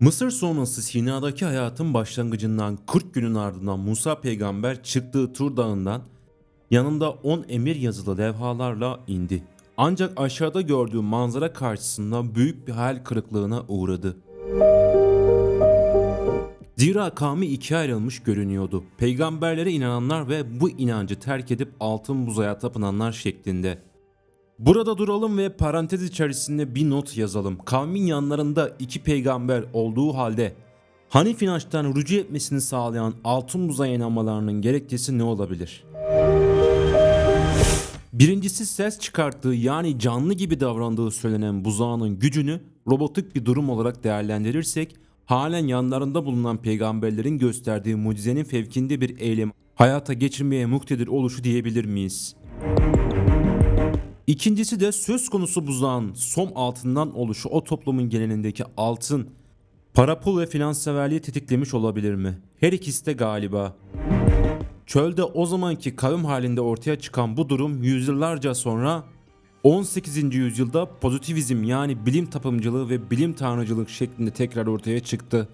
Mısır sonrası Sina'daki hayatın başlangıcından 40 günün ardından Musa peygamber çıktığı Tur Dağı'ndan yanında 10 emir yazılı levhalarla indi. Ancak aşağıda gördüğü manzara karşısında büyük bir hayal kırıklığına uğradı. Zira kavmi ikiye ayrılmış görünüyordu. Peygamberlere inananlar ve bu inancı terk edip altın buzaya tapınanlar şeklinde. Burada duralım ve parantez içerisinde bir not yazalım. Kavmin yanlarında iki peygamber olduğu halde Hanif inançtan rücu etmesini sağlayan altın buzaya inanmalarının gerekçesi ne olabilir? Birincisi ses çıkarttığı yani canlı gibi davrandığı söylenen buzağının gücünü robotik bir durum olarak değerlendirirsek halen yanlarında bulunan peygamberlerin gösterdiği mucizenin fevkinde bir eylem hayata geçirmeye muktedir oluşu diyebilir miyiz? İkincisi de söz konusu buzağın som altından oluşu o toplumun genelindeki altın, para pul ve finans severliği tetiklemiş olabilir mi? Her ikisi de galiba. Çölde o zamanki kavim halinde ortaya çıkan bu durum yüzyıllarca sonra 18. yüzyılda pozitivizm yani bilim tapımcılığı ve bilim tanrıcılık şeklinde tekrar ortaya çıktı.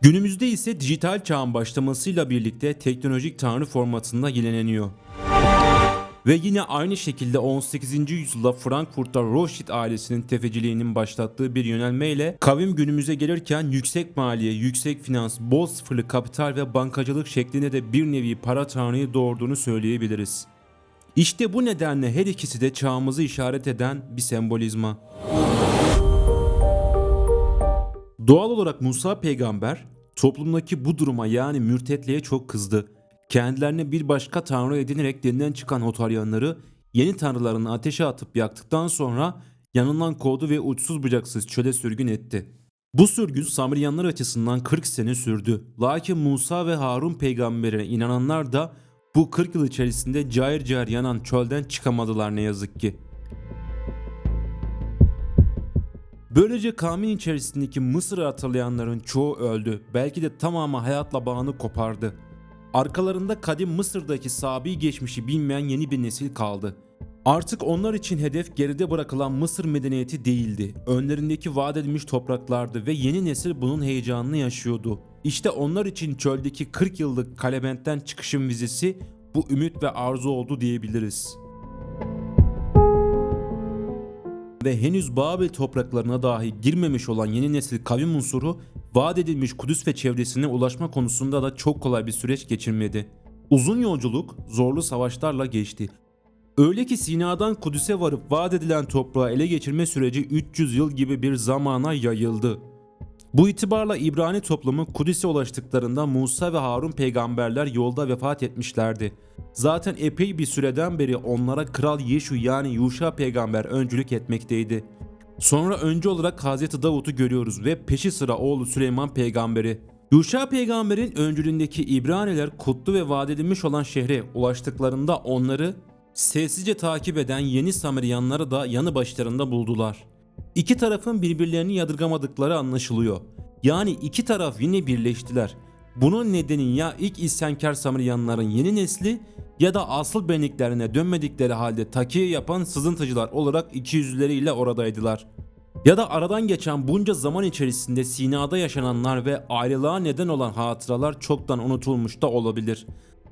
Günümüzde ise dijital çağın başlamasıyla birlikte teknolojik tanrı formatında yineleniyor. Ve yine aynı şekilde 18. yüzyılda Frankfurt'ta Rothschild ailesinin tefeciliğinin başlattığı bir yönelmeyle kavim günümüze gelirken yüksek maliye, yüksek finans, bol sıfırlı kapital ve bankacılık şeklinde de bir nevi para tanrıyı doğurduğunu söyleyebiliriz. İşte bu nedenle her ikisi de çağımızı işaret eden bir sembolizma. Doğal olarak Musa peygamber toplumdaki bu duruma yani mürtetliğe çok kızdı. Kendilerine bir başka tanrı edinerek dininden çıkan Hotaryanları yeni tanrılarını ateşe atıp yaktıktan sonra yanından kovdu ve uçsuz bucaksız çöle sürgün etti. Bu sürgün Samriyanlar açısından 40 sene sürdü. Lakin Musa ve Harun peygamberine inananlar da bu 40 yıl içerisinde cayır cayır yanan çölden çıkamadılar ne yazık ki. Böylece kavmin içerisindeki Mısır'ı hatırlayanların çoğu öldü. Belki de tamamı hayatla bağını kopardı. Arkalarında kadim Mısır'daki sabi geçmişi bilmeyen yeni bir nesil kaldı. Artık onlar için hedef geride bırakılan Mısır medeniyeti değildi. Önlerindeki vaat edilmiş topraklardı ve yeni nesil bunun heyecanını yaşıyordu. İşte onlar için çöldeki 40 yıllık Kalebentten çıkışın vizesi bu ümit ve arzu oldu diyebiliriz. Ve henüz Babil topraklarına dahi girmemiş olan yeni nesil kavim unsuru vaat edilmiş Kudüs ve çevresine ulaşma konusunda da çok kolay bir süreç geçirmedi. Uzun yolculuk zorlu savaşlarla geçti. Öyle ki Sina'dan Kudüs'e varıp vaat edilen toprağı ele geçirme süreci 300 yıl gibi bir zamana yayıldı. Bu itibarla İbrani toplumu Kudüs'e ulaştıklarında Musa ve Harun peygamberler yolda vefat etmişlerdi. Zaten epey bir süreden beri onlara Kral Yeşu yani Yuşa peygamber öncülük etmekteydi. Sonra önce olarak Hazreti Davut'u görüyoruz ve peşi sıra oğlu Süleyman peygamberi. Yuşa peygamberin öncülüğündeki İbraniler kutlu ve vaat edilmiş olan şehre ulaştıklarında onları sessizce takip eden yeni Samariyanları da yanı başlarında buldular. İki tarafın birbirlerini yadırgamadıkları anlaşılıyor. Yani iki taraf yine birleştiler. Bunun nedeni ya ilk isyankar Samariyanların yeni nesli ya da asıl benliklerine dönmedikleri halde takiye yapan sızıntıcılar olarak iki yüzleriyle oradaydılar. Ya da aradan geçen bunca zaman içerisinde Sina'da yaşananlar ve ayrılığa neden olan hatıralar çoktan unutulmuş da olabilir.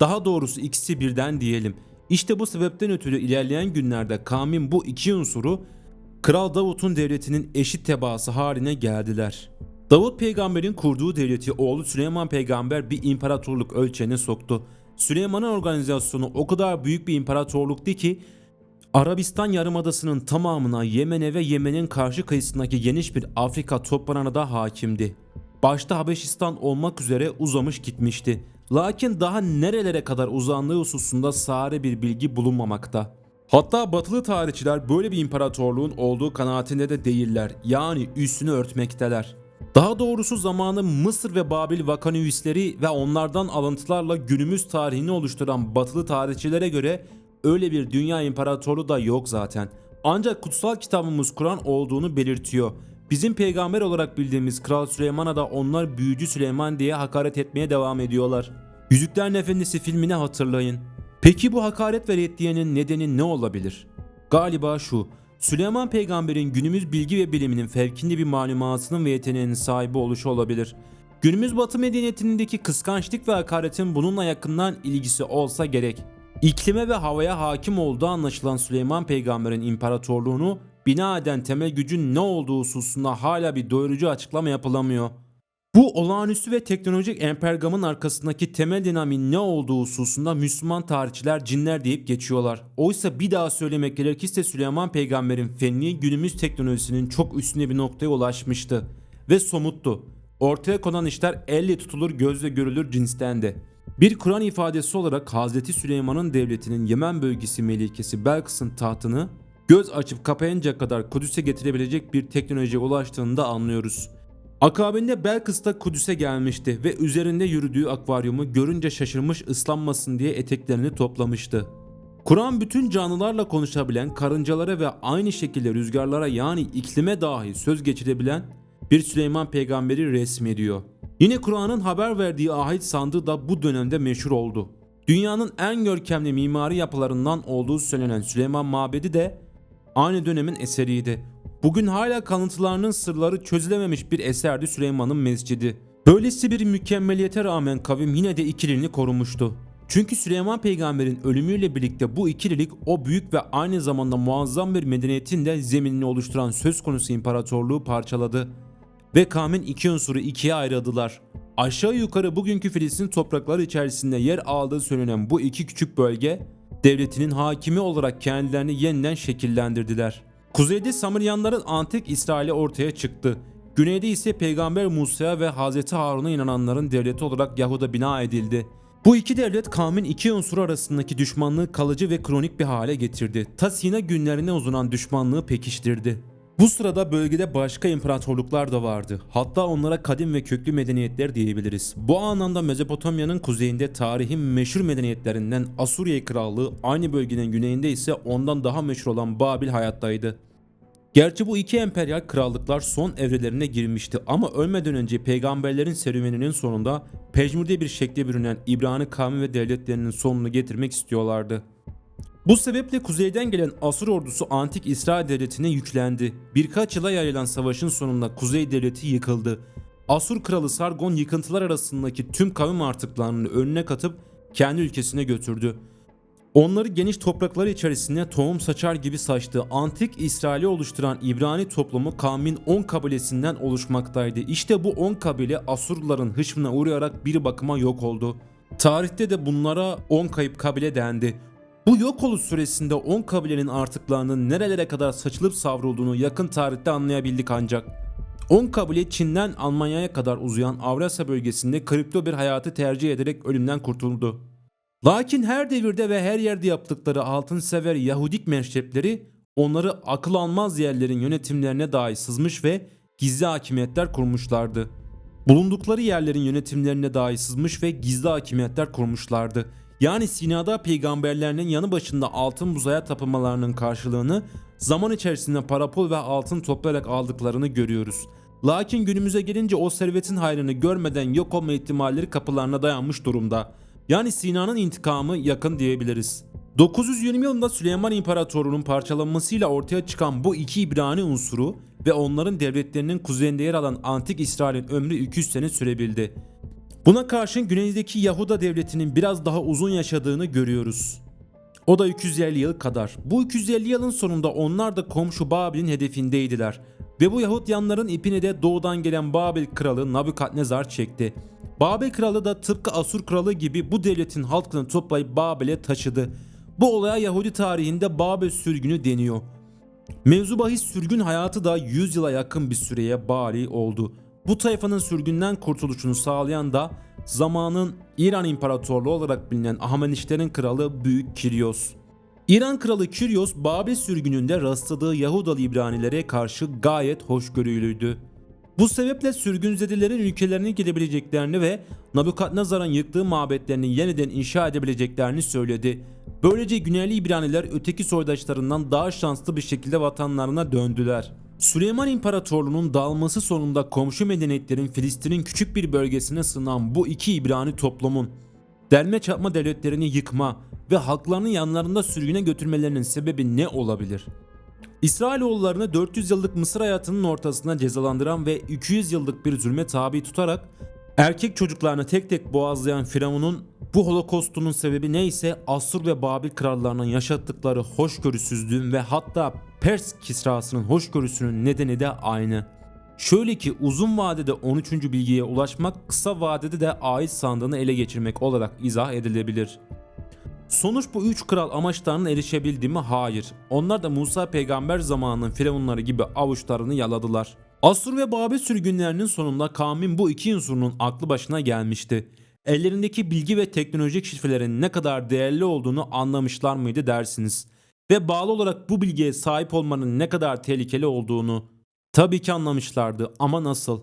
Daha doğrusu ikisi birden diyelim. İşte bu sebepten ötürü ilerleyen günlerde kavmin bu iki unsuru Kral Davut'un devletinin eşit tebaası haline geldiler. Davut peygamberin kurduğu devleti oğlu Süleyman peygamber bir imparatorluk ölçeğine soktu. Süleyman'ın organizasyonu o kadar büyük bir imparatorluktu ki Arabistan Yarımadası'nın tamamına Yemen'e ve Yemen'in karşı kıyısındaki geniş bir Afrika toprağına da hakimdi. Başta Habeşistan olmak üzere uzamış gitmişti. Lakin daha nerelere kadar uzandığı hususunda sare bir bilgi bulunmamakta. Hatta batılı tarihçiler böyle bir imparatorluğun olduğu kanaatinde de değiller. Yani üstünü örtmekteler. Daha doğrusu zamanı Mısır ve Babil vakanüvisleri ve onlardan alıntılarla günümüz tarihini oluşturan batılı tarihçilere göre öyle bir dünya imparatorluğu da yok zaten. Ancak kutsal kitabımız Kur'an olduğunu belirtiyor. Bizim peygamber olarak bildiğimiz Kral Süleyman'a da onlar büyücü Süleyman diye hakaret etmeye devam ediyorlar. Yüzüklerin Efendisi filmini hatırlayın. Peki bu hakaret ve reddiyenin nedeni ne olabilir? Galiba şu. Süleyman peygamberin günümüz bilgi ve biliminin fevkinde bir malumatının ve yeteneğinin sahibi oluşu olabilir. Günümüz batı medeniyetindeki kıskançlık ve hakaretin bununla yakından ilgisi olsa gerek. İklime ve havaya hakim olduğu anlaşılan Süleyman peygamberin imparatorluğunu bina eden temel gücün ne olduğu hususunda hala bir doyurucu açıklama yapılamıyor. Bu olağanüstü ve teknolojik empergamın arkasındaki temel dinamiğin ne olduğu hususunda Müslüman tarihçiler cinler deyip geçiyorlar. Oysa bir daha söylemek gerekirse Süleyman peygamberin fenli günümüz teknolojisinin çok üstüne bir noktaya ulaşmıştı. Ve somuttu. Ortaya konan işler elle tutulur gözle görülür cinstendi. Bir Kur'an ifadesi olarak Hazreti Süleyman'ın devletinin Yemen bölgesi melikesi Belkıs'ın tahtını göz açıp kapayınca kadar Kudüs'e getirebilecek bir teknolojiye ulaştığını da anlıyoruz. Akabinde Belkıs da Kudüs'e gelmişti ve üzerinde yürüdüğü akvaryumu görünce şaşırmış ıslanmasın diye eteklerini toplamıştı. Kur'an bütün canlılarla konuşabilen, karıncalara ve aynı şekilde rüzgarlara yani iklime dahi söz geçirebilen bir Süleyman peygamberi resmediyor. Yine Kur'an'ın haber verdiği ahit sandığı da bu dönemde meşhur oldu. Dünyanın en görkemli mimari yapılarından olduğu söylenen Süleyman Mabedi de aynı dönemin eseriydi. Bugün hala kalıntılarının sırları çözülememiş bir eserdi Süleyman'ın mescidi. Böylesi bir mükemmeliyete rağmen kavim yine de ikililiğini korumuştu. Çünkü Süleyman peygamberin ölümüyle birlikte bu ikililik o büyük ve aynı zamanda muazzam bir medeniyetin de zeminini oluşturan söz konusu imparatorluğu parçaladı. Ve kavmin iki unsuru ikiye ayrıldılar. Aşağı yukarı bugünkü Filistin toprakları içerisinde yer aldığı söylenen bu iki küçük bölge, devletinin hakimi olarak kendilerini yeniden şekillendirdiler. Kuzeyde Samiryanların antik İsrail'i ortaya çıktı. Güneyde ise Peygamber Musa'ya ve Hz. Harun'a inananların devleti olarak Yahuda bina edildi. Bu iki devlet kavmin iki unsur arasındaki düşmanlığı kalıcı ve kronik bir hale getirdi. Ta Sina günlerine uzanan düşmanlığı pekiştirdi. Bu sırada bölgede başka imparatorluklar da vardı. Hatta onlara kadim ve köklü medeniyetler diyebiliriz. Bu anlamda Mezopotamya'nın kuzeyinde tarihin meşhur medeniyetlerinden Asuriye Krallığı, aynı bölgenin güneyinde ise ondan daha meşhur olan Babil hayattaydı. Gerçi bu iki emperyal krallıklar son evrelerine girmişti ama ölmeden önce peygamberlerin serüveninin sonunda pejmürde bir şekle bürünen İbrani kavmi ve devletlerinin sonunu getirmek istiyorlardı. Bu sebeple kuzeyden gelen Asur ordusu antik İsrail devletine yüklendi. Birkaç yıla yayılan savaşın sonunda kuzey devleti yıkıldı. Asur kralı Sargon yıkıntılar arasındaki tüm kavim artıklarını önüne katıp kendi ülkesine götürdü. Onları geniş topraklar içerisinde tohum saçar gibi saçtığı antik İsrail'i oluşturan İbrani toplumu kavmin 10 kabilesinden oluşmaktaydı. İşte bu 10 kabile Asurluların hışmına uğrayarak bir bakıma yok oldu. Tarihte de bunlara 10 kayıp kabile dendi. Bu yok oluş süresinde 10 kabilenin artıklarının nerelere kadar saçılıp savrulduğunu yakın tarihte anlayabildik ancak. 10 kabile Çin'den Almanya'ya kadar uzayan Avrasya bölgesinde kripto bir hayatı tercih ederek ölümden kurtuldu. Lakin her devirde ve her yerde yaptıkları altın sever Yahudik menşepleri onları akıl almaz yerlerin yönetimlerine dahi sızmış ve gizli hakimiyetler kurmuşlardı. Bulundukları yerlerin yönetimlerine dahi sızmış ve gizli hakimiyetler kurmuşlardı. Yani Sina'da peygamberlerinin yanı başında altın buzaya tapınmalarının karşılığını zaman içerisinde parapol ve altın toplayarak aldıklarını görüyoruz. Lakin günümüze gelince o servetin hayrını görmeden yok olma ihtimalleri kapılarına dayanmış durumda. Yani Sina'nın intikamı yakın diyebiliriz. 920 yılında Süleyman İmparatorluğu'nun parçalanmasıyla ortaya çıkan bu iki İbrani unsuru ve onların devletlerinin kuzeyinde yer alan Antik İsrail'in ömrü 200 sene sürebildi. Buna karşın güneydeki Yahuda devletinin biraz daha uzun yaşadığını görüyoruz. O da 250 yıl kadar. Bu 250 yılın sonunda onlar da komşu Babil'in hedefindeydiler. Ve bu Yahudyanların ipini de doğudan gelen Babil kralı Nabukadnezar çekti. Babil kralı da tıpkı Asur kralı gibi bu devletin halkını toplayıp Babil'e taşıdı. Bu olaya Yahudi tarihinde Babil sürgünü deniyor. Mevzu bahis sürgün hayatı da 100 yıla yakın bir süreye bari oldu. Bu tayfanın sürgünden kurtuluşunu sağlayan da zamanın İran İmparatorluğu olarak bilinen Ahamenişlerin kralı Büyük Kiryos. İran kralı Kiryos Babil sürgününde rastladığı Yahudalı İbranilere karşı gayet hoşgörülüydü. Bu sebeple sürgünzedelerin ülkelerine gidebileceklerini ve Nabukadnezar'ın yıktığı mabetlerini yeniden inşa edebileceklerini söyledi. Böylece Güneyli İbraniler öteki soydaşlarından daha şanslı bir şekilde vatanlarına döndüler. Süleyman İmparatorluğu'nun dağılması sonunda komşu medeniyetlerin Filistin'in küçük bir bölgesine sığınan bu iki İbrani toplumun derme çatma devletlerini yıkma ve halklarını yanlarında sürgüne götürmelerinin sebebi ne olabilir? İsrailoğullarını 400 yıllık Mısır hayatının ortasında cezalandıran ve 200 yıllık bir zulme tabi tutarak erkek çocuklarını tek tek boğazlayan Firavun'un bu holokostunun sebebi neyse Assur ve Babil krallarının yaşattıkları hoşgörüsüzlüğün ve hatta Pers Kisrası'nın hoşgörüsünün nedeni de aynı. Şöyle ki uzun vadede 13. bilgiye ulaşmak kısa vadede de ait sandığını ele geçirmek olarak izah edilebilir. Sonuç bu üç kral amaçlarına erişebildi mi? Hayır. Onlar da Musa peygamber zamanının firavunları gibi avuçlarını yaladılar. Asur ve Babil sürgünlerinin sonunda kavmin bu iki unsurunun aklı başına gelmişti. Ellerindeki bilgi ve teknolojik şifrelerin ne kadar değerli olduğunu anlamışlar mıydı dersiniz. Ve bağlı olarak bu bilgiye sahip olmanın ne kadar tehlikeli olduğunu. Tabii ki anlamışlardı ama nasıl?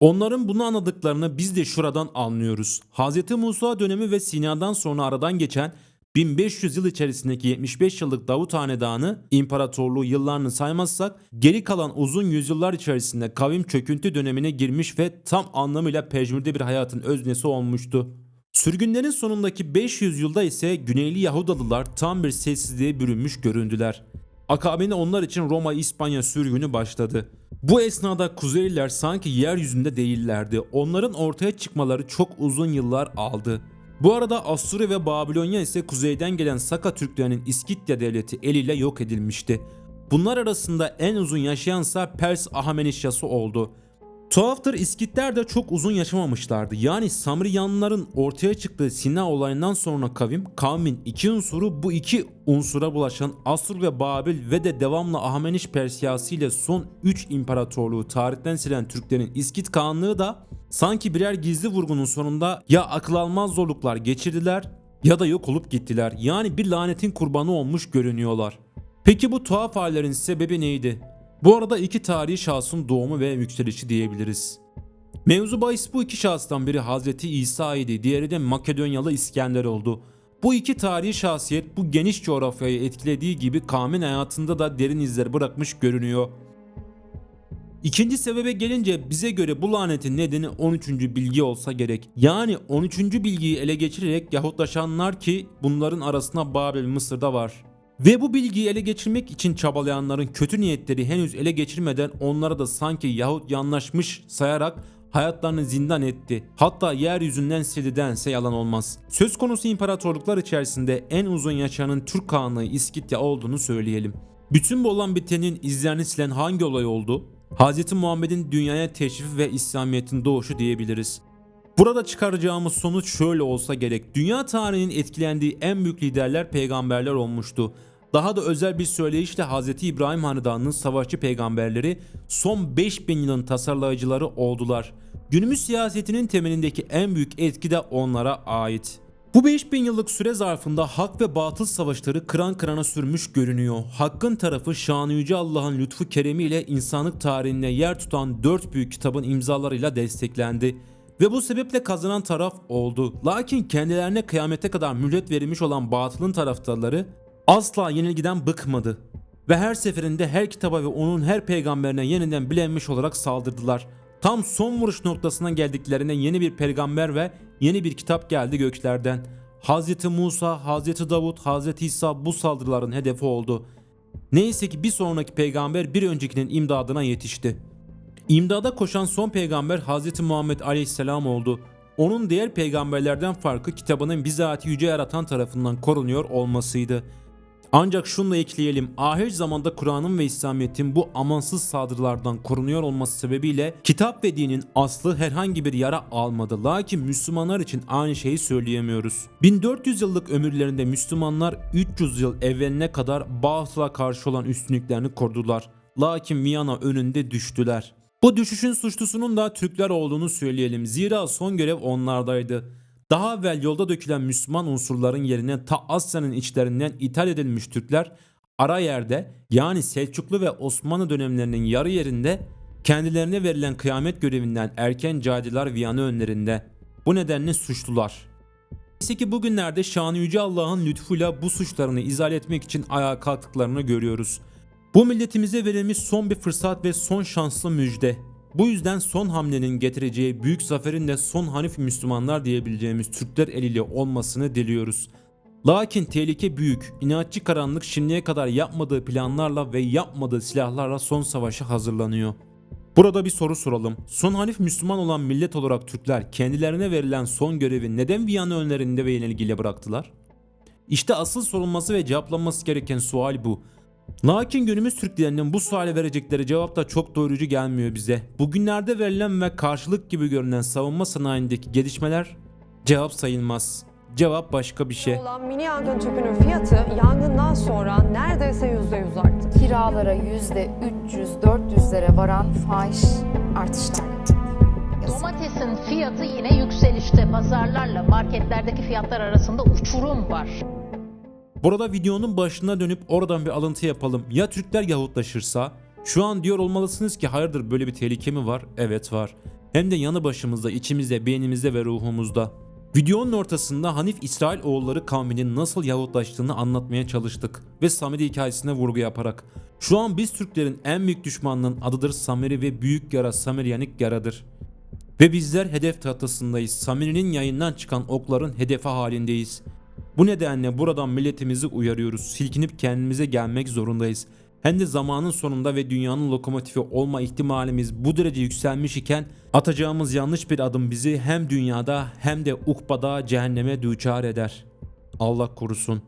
Onların bunu anladıklarını biz de şuradan anlıyoruz. Hz. Musa dönemi ve Sina'dan sonra aradan geçen 1500 yıl içerisindeki 75 yıllık Davut Hanedanı imparatorluğu yıllarını saymazsak geri kalan uzun yüzyıllar içerisinde kavim çöküntü dönemine girmiş ve tam anlamıyla pejmürde bir hayatın öznesi olmuştu. Sürgünlerin sonundaki 500 yılda ise Güneyli Yahudalılar tam bir sessizliğe bürünmüş göründüler. Akabinde onlar için Roma İspanya sürgünü başladı. Bu esnada Kuzeyliler sanki yeryüzünde değillerdi. Onların ortaya çıkmaları çok uzun yıllar aldı. Bu arada Assurya ve Babilonya ise kuzeyden gelen Saka Türklerinin İskitya devleti eliyle yok edilmişti. Bunlar arasında en uzun yaşayansa Pers Ahamenişyası oldu. Tuhaftır İskitler de çok uzun yaşamamışlardı. Yani Samriyanlıların ortaya çıktığı Sina olayından sonra kavim, kavmin iki unsuru bu iki unsura bulaşan Asur ve Babil ve de devamlı Ahmeniş Persiyası ile son 3 imparatorluğu tarihten silen Türklerin İskit Kağanlığı da sanki birer gizli vurgunun sonunda ya akıl almaz zorluklar geçirdiler ya da yok olup gittiler. Yani bir lanetin kurbanı olmuş görünüyorlar. Peki bu tuhaf hallerin sebebi neydi? Bu arada iki tarihi şahsın doğumu ve yükselişi diyebiliriz. Mevzu bahis bu iki şahıstan biri Hazreti İsa idi, diğeri de Makedonyalı İskender oldu. Bu iki tarihi şahsiyet bu geniş coğrafyayı etkilediği gibi kavmin hayatında da derin izler bırakmış görünüyor. İkinci sebebe gelince bize göre bu lanetin nedeni 13. bilgi olsa gerek. Yani 13. bilgiyi ele geçirerek Yahutlaşanlar ki bunların arasında Babil Mısır'da var. Ve bu bilgiyi ele geçirmek için çabalayanların kötü niyetleri henüz ele geçirmeden onlara da sanki Yahut yanlaşmış sayarak hayatlarını zindan etti. Hatta yeryüzünden sildi dense yalan olmaz. Söz konusu imparatorluklar içerisinde en uzun yaşayanın Türk Kağanlığı İskitya olduğunu söyleyelim. Bütün bu olan bitenin izlerini silen hangi olay oldu? Hz. Muhammed'in dünyaya teşrifi ve İslamiyet'in doğuşu diyebiliriz. Burada çıkaracağımız sonuç şöyle olsa gerek. Dünya tarihinin etkilendiği en büyük liderler peygamberler olmuştu. Daha da özel bir söyleyişle Hz. İbrahim Hanedanı'nın savaşçı peygamberleri son 5000 yılın tasarlayıcıları oldular. Günümüz siyasetinin temelindeki en büyük etki de onlara ait. Bu 5000 yıllık süre zarfında hak ve batıl savaşları kıran kırana sürmüş görünüyor. Hakkın tarafı şanı yüce Allah'ın lütfu keremiyle insanlık tarihine yer tutan 4 büyük kitabın imzalarıyla desteklendi. Ve bu sebeple kazanan taraf oldu. Lakin kendilerine kıyamete kadar mühlet verilmiş olan batılın taraftarları asla yenilgiden bıkmadı. Ve her seferinde her kitaba ve onun her peygamberine yeniden bilenmiş olarak saldırdılar. Tam son vuruş noktasına geldiklerine yeni bir peygamber ve yeni bir kitap geldi göklerden. Hz. Musa, Hz. Davut, Hz. İsa bu saldırıların hedefi oldu. Neyse ki bir sonraki peygamber bir öncekinin imdadına yetişti. İmdada koşan son peygamber Hz. Muhammed Aleyhisselam oldu. Onun diğer peygamberlerden farkı kitabının bizatihi yüce yaratan tarafından korunuyor olmasıydı. Ancak şunu da ekleyelim. Ahir zamanda Kur'an'ın ve İslamiyet'in bu amansız saldırılardan korunuyor olması sebebiyle kitap ve dinin aslı herhangi bir yara almadı. Lakin Müslümanlar için aynı şeyi söyleyemiyoruz. 1400 yıllık ömürlerinde Müslümanlar 300 yıl evveline kadar batıla karşı olan üstünlüklerini korudular. Lakin Viyana önünde düştüler. Bu düşüşün suçlusunun da Türkler olduğunu söyleyelim. Zira son görev onlardaydı. Daha evvel yolda dökülen Müslüman unsurların yerine ta Asya'nın içlerinden ithal edilmiş Türkler ara yerde yani Selçuklu ve Osmanlı dönemlerinin yarı yerinde kendilerine verilen kıyamet görevinden erken cadiler Viyana önlerinde. Bu nedenle suçlular. Neyse ki bugünlerde şanı yüce Allah'ın lütfuyla bu suçlarını izale etmek için ayağa kalktıklarını görüyoruz. Bu milletimize verilmiş son bir fırsat ve son şanslı müjde. Bu yüzden son hamlenin getireceği büyük zaferin de son Hanif Müslümanlar diyebileceğimiz Türkler eliyle olmasını diliyoruz. Lakin tehlike büyük. İnatçı karanlık şimdiye kadar yapmadığı planlarla ve yapmadığı silahlarla son savaşa hazırlanıyor. Burada bir soru soralım. Son Hanif Müslüman olan millet olarak Türkler kendilerine verilen son görevi neden Viyana önlerinde ve yenilgiyle bıraktılar? İşte asıl sorulması ve cevaplanması gereken sual bu. Lakin günümüz Türklerinin bu suale verecekleri cevap da çok doyurucu gelmiyor bize. Bugünlerde verilen ve karşılık gibi görünen savunma sanayindeki gelişmeler cevap sayılmaz. Cevap başka bir şey. olan mini yangın tüpünün fiyatı yangından sonra neredeyse %100 arttı. kiralara yüzde 300-400'lere varan fahiş artışlar. Domatesin fiyatı yine yükselişte. Pazarlarla marketlerdeki fiyatlar arasında uçurum var. Burada videonun başına dönüp oradan bir alıntı yapalım. Ya Türkler Yahutlaşırsa? Şu an diyor olmalısınız ki hayırdır böyle bir tehlike mi var? Evet var. Hem de yanı başımızda, içimizde, beynimizde ve ruhumuzda. Videonun ortasında Hanif İsrail oğulları kavminin nasıl Yahutlaştığını anlatmaya çalıştık ve Samiri hikayesine vurgu yaparak. Şu an biz Türklerin en büyük düşmanının adıdır Samiri ve büyük yara Samiryanik yaradır. Ve bizler hedef tahtasındayız. Samiri'nin yayından çıkan okların hedefi halindeyiz. Bu nedenle buradan milletimizi uyarıyoruz. Silkinip kendimize gelmek zorundayız. Hem de zamanın sonunda ve dünyanın lokomotifi olma ihtimalimiz bu derece yükselmiş iken atacağımız yanlış bir adım bizi hem dünyada hem de ukbada cehenneme düçar eder. Allah korusun.